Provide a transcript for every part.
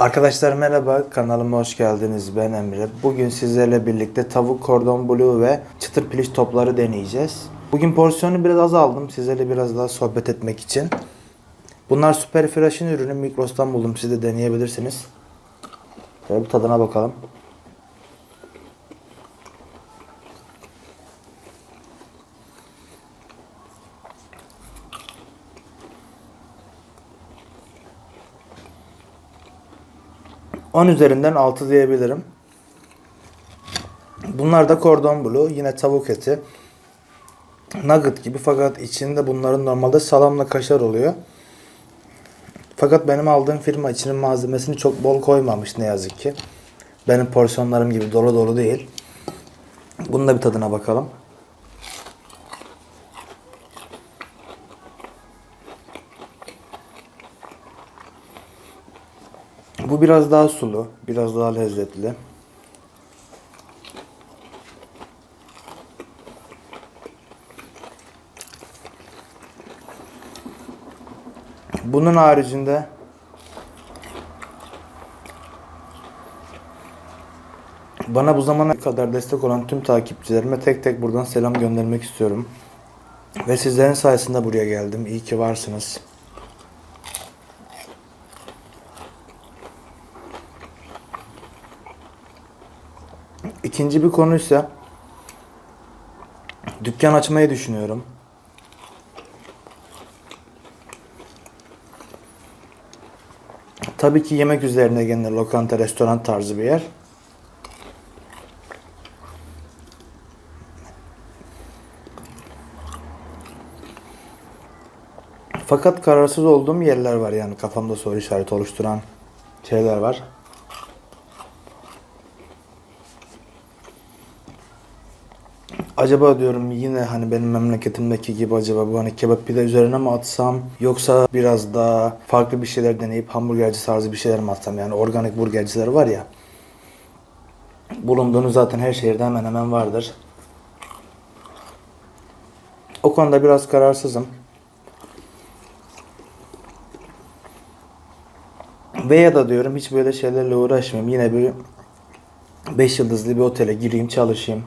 Arkadaşlar merhaba, kanalıma hoş geldiniz. Ben Emre. Bugün sizlerle birlikte tavuk kordon bleu ve çıtır piliç topları deneyeceğiz. Bugün porsiyonu biraz azaldım sizlerle biraz daha sohbet etmek için. Bunlar Super Fresh'in ürünü. Migros'tan buldum. Siz de deneyebilirsiniz. Şöyle bir tadına bakalım. On üzerinden 6 diyebilirim. Bunlar da cordon bleu. Yine tavuk eti. Nugget gibi fakat içinde bunların normalde salamla kaşar oluyor. Fakat benim aldığım firma içinin malzemesini çok bol koymamış ne yazık ki. Benim porsiyonlarım gibi dolu dolu değil. Bunun da bir tadına bakalım. Bu biraz daha sulu, biraz daha lezzetli. Bunun haricinde bana bu zamana kadar destek olan tüm takipçilerime tek tek buradan selam göndermek istiyorum. Ve sizlerin sayesinde buraya geldim. İyi ki varsınız. İkinci bir konu ise dükkan açmayı düşünüyorum. Tabii ki yemek üzerine gene lokanta, restoran tarzı bir yer. Fakat kararsız olduğum yerler var yani kafamda soru işareti oluşturan şeyler var. Acaba diyorum yine hani benim memleketimdeki gibi acaba bu hani kebap pide üzerine mi atsam yoksa biraz daha farklı bir şeyler deneyip hamburgerci tarzı bir şeyler mi atsam yani organik burgerciler var ya bulunduğunu zaten her şehirde hemen hemen vardır. O konuda biraz kararsızım. Veya da diyorum hiç böyle şeylerle uğraşmayayım. Yine bir 5 yıldızlı bir otele gireyim çalışayım.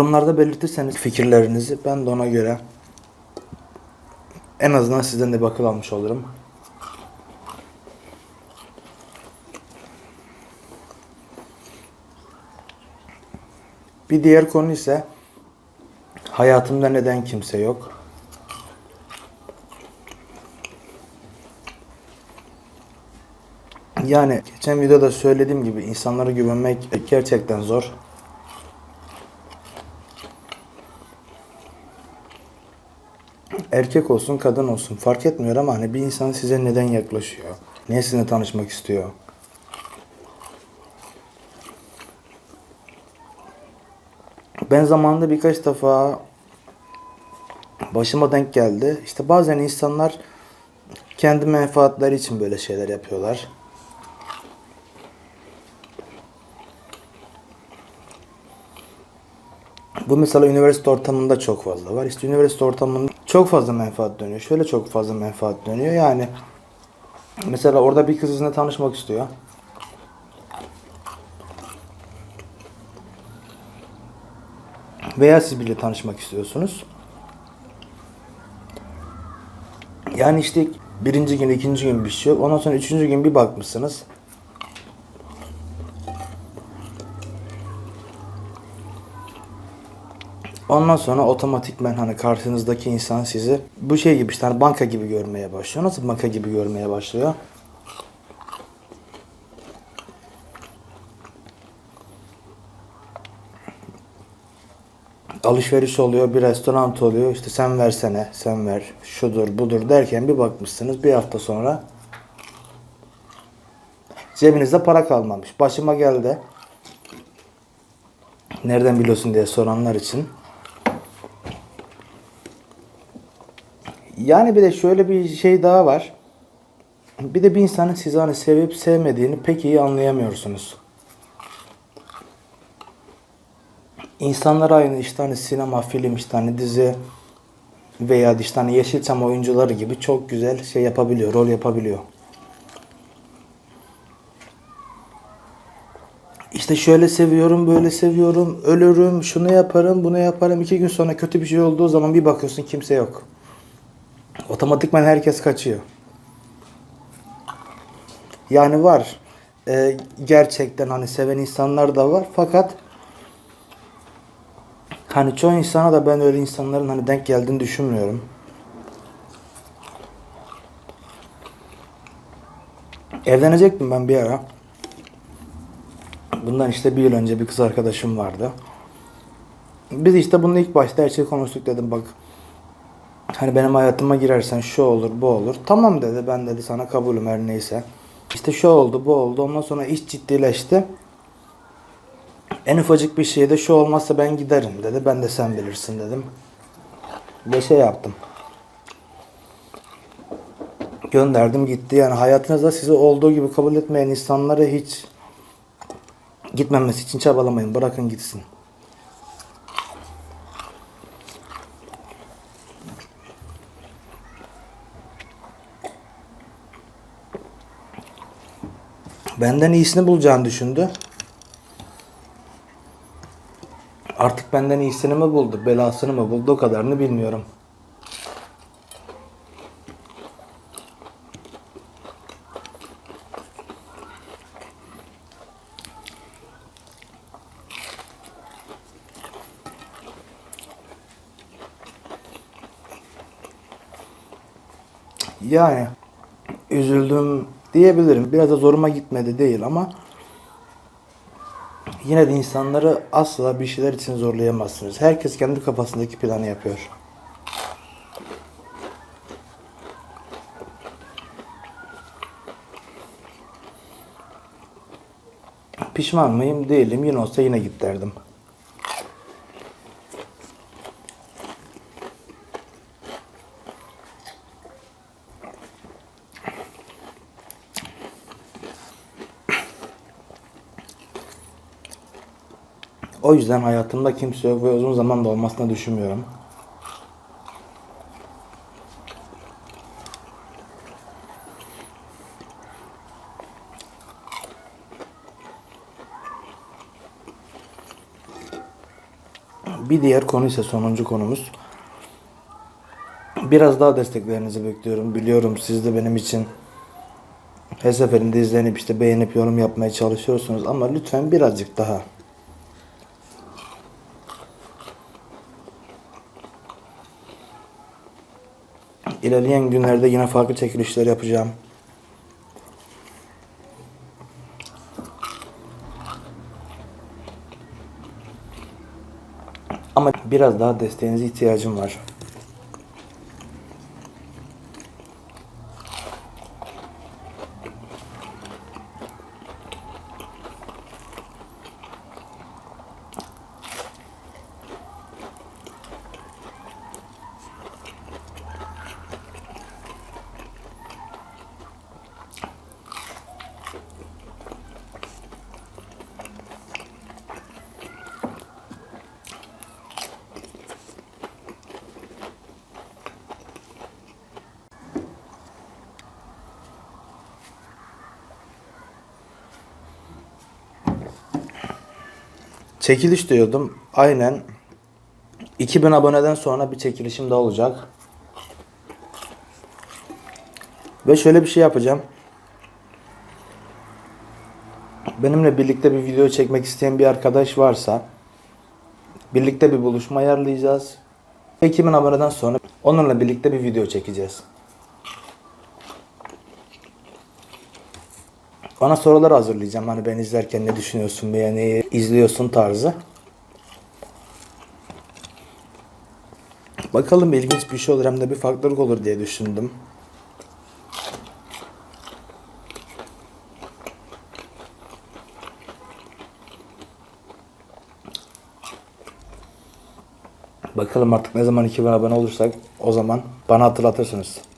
Yorumlarda belirtirseniz fikirlerinizi ben de ona göre en azından sizden de bakıl almış olurum. Bir diğer konu ise hayatımda neden kimse yok? Yani geçen videoda söylediğim gibi insanlara güvenmek gerçekten zor. Erkek olsun kadın olsun fark etmiyor ama hani bir insan size neden yaklaşıyor? Niye sizinle tanışmak istiyor? Ben zamanında birkaç defa başıma denk geldi. İşte bazen insanlar kendi menfaatleri için böyle şeyler yapıyorlar. Bu mesela üniversite ortamında çok fazla var. İşte üniversite ortamında çok fazla menfaat dönüyor. Şöyle çok fazla menfaat dönüyor. Yani mesela orada bir kız sizinle tanışmak istiyor. Veya siz biriyle tanışmak istiyorsunuz. Yani işte birinci gün, ikinci gün bir şey yok. Ondan sonra üçüncü gün bir bakmışsınız. Ondan sonra otomatikmen hani karşınızdaki insan sizi bu şey gibi işte hani banka gibi görmeye başlıyor. Nasıl banka gibi görmeye başlıyor? Alışveriş oluyor, bir restoran oluyor. İşte sen versene, sen ver, şudur, budur derken bir bakmışsınız bir hafta sonra cebinizde para kalmamış. Başıma geldi. Nereden biliyorsun diye soranlar için. Yani bir de şöyle bir şey daha var. Bir de bir insanın sizi hani sevip sevmediğini pek iyi anlayamıyorsunuz. insanlar aynı işte hani sinema, film, işte hani dizi veya işte hani Yeşilçam oyuncuları gibi çok güzel şey yapabiliyor, rol yapabiliyor. İşte şöyle seviyorum, böyle seviyorum, ölürüm, şunu yaparım, bunu yaparım. İki gün sonra kötü bir şey olduğu zaman bir bakıyorsun kimse yok. Otomatikman herkes kaçıyor. Yani var. Ee, gerçekten hani seven insanlar da var. Fakat hani çoğu insana da ben öyle insanların hani denk geldiğini düşünmüyorum. Evlenecektim ben bir ara. Bundan işte bir yıl önce bir kız arkadaşım vardı. Biz işte bunu ilk başta her şeyi konuştuk dedim bak. Hani benim hayatıma girersen şu olur bu olur. Tamam dedi ben dedi sana kabulüm her neyse. İşte şu oldu bu oldu ondan sonra iş ciddileşti. En ufacık bir şeyde şu olmazsa ben giderim dedi. Ben de sen bilirsin dedim. Ve şey yaptım. Gönderdim gitti. Yani hayatınızda sizi olduğu gibi kabul etmeyen insanlara hiç gitmemesi için çabalamayın. Bırakın gitsin. Benden iyisini bulacağını düşündü. Artık benden iyisini mi buldu, belasını mı buldu o kadarını bilmiyorum. Yani üzüldüm diyebilirim. Biraz da zoruma gitmedi değil ama yine de insanları asla bir şeyler için zorlayamazsınız. Herkes kendi kafasındaki planı yapıyor. Pişman mıyım? Değilim. Yine olsa yine git derdim. O yüzden hayatımda kimse yok ve uzun zaman da olmasını düşünmüyorum. Bir diğer konu ise sonuncu konumuz. Biraz daha desteklerinizi bekliyorum. Biliyorum siz de benim için her seferinde izlenip işte beğenip yorum yapmaya çalışıyorsunuz ama lütfen birazcık daha İlerleyen günlerde yine farklı çekilişler yapacağım. Ama biraz daha desteğinize ihtiyacım var. Çekiliş diyordum. Aynen 2000 aboneden sonra bir çekilişim daha olacak. Ve şöyle bir şey yapacağım. Benimle birlikte bir video çekmek isteyen bir arkadaş varsa birlikte bir buluşma ayarlayacağız. 2000 aboneden sonra onunla birlikte bir video çekeceğiz. Ona sorular hazırlayacağım. Hani ben izlerken ne düşünüyorsun veya neyi izliyorsun tarzı. Bakalım ilginç bir şey olur hem de bir farklılık olur diye düşündüm. Bakalım artık ne zaman 2000 abone olursak o zaman bana hatırlatırsınız.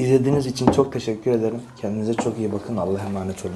İzlediğiniz için çok teşekkür ederim. Kendinize çok iyi bakın. Allah'a emanet olun.